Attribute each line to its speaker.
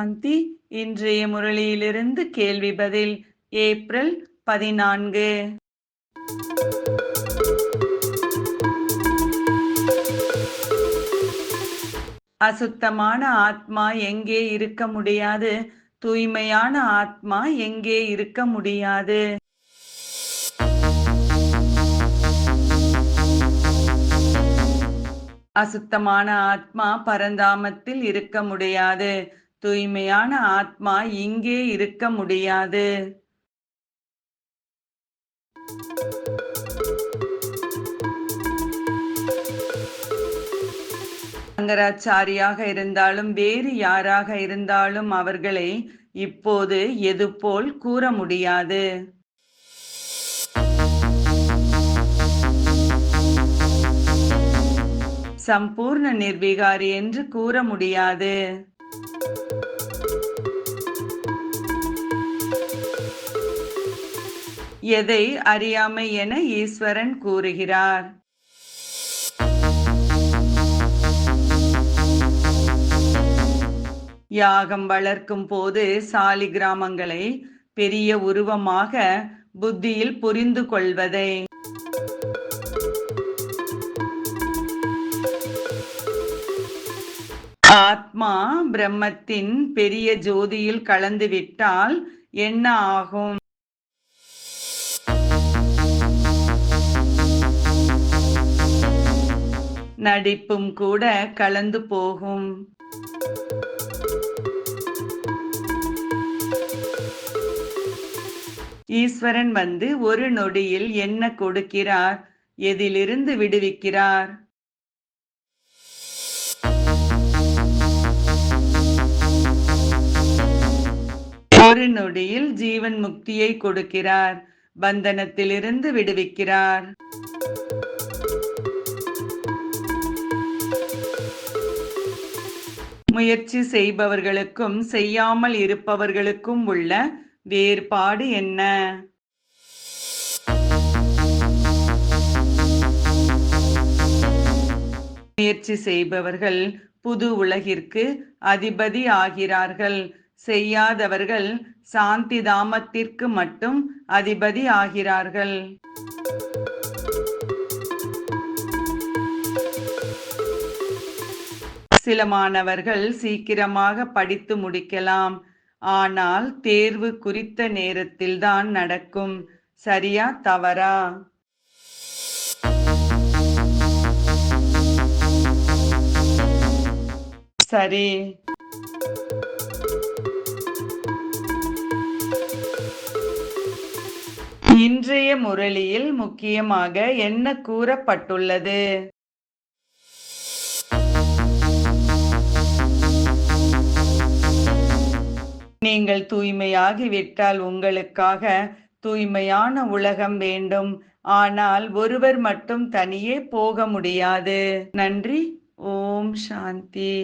Speaker 1: சாந்தி இன்றைய முரளியிலிருந்து கேள்வி பதில் ஏப்ரல் பதினான்கு. அசுத்தமான ஆத்மா எங்கே இருக்க முடியாது? தூய்மையான ஆத்மா எங்கே இருக்க முடியாது? அசுத்தமான ஆத்மா பரந்தாமத்தில் இருக்க முடியாது. தூய்மையான ஆத்மா இங்கே இருக்க முடியாது. சங்கராச்சாரியாக இருந்தாலும் வேறு யாராக இருந்தாலும் அவர்களை இப்போது எது போல் கூற முடியாது. சம்பூர்ண நிர்விகாரி என்று கூற முடியாது. எதை அறியாமை என ஈஸ்வரன் கூறுகிறார்? யாகம் வளர்க்கும் போது சாலி கிராமங்களை பெரிய உருவமாக புத்தியில் புரிந்து கொள்வதை. ஆத்மா பிரம்மத்தின் பெரிய ஜோதியில் கலந்துவிட்டால் என்ன ஆகும்? நடிப்பும் கூட கலந்து போகும். ஈஸ்வரன் வந்து ஒரு நொடியில் என்ன கொடுக்கிறார்? எதிலிருந்து விடுவிக்கிறார்? ஒரு நொடியில் ஜீவன் முக்தியை கொடுக்கிறார். பந்தனத்திலிருந்து விடுவிக்கிறார். முயற்சி செய்பவர்களுக்கும் செய்யாமல் இருப்பவர்களுக்கும் உள்ள வேறுபாடு என்ன? முயற்சி செய்பவர்கள் புது உலகிற்கு அதிபதி ஆகிறார்கள். செய்யாதவர்கள் சாந்தி தாமத்திற்கு மட்டும் அதிபதி ஆகிறார்கள். சில மாணவர்கள் சீக்கிரமாக படித்து முடிக்கலாம். ஆனால் தேர்வு குறித்த நேரத்தில்தான் நடக்கும். சரியா தவறா? சரி. இன்றைய முரளியில் முக்கியமாக என்ன கூறப்பட்டுள்ளது? நீங்கள் தூய்மையாகிவிட்டால் உங்களுக்காக தூய்மையான உலகம் வேண்டும். ஆனால் ஒருவர் மட்டும் தனியே போக முடியாது. நன்றி. ஓம் சாந்தி.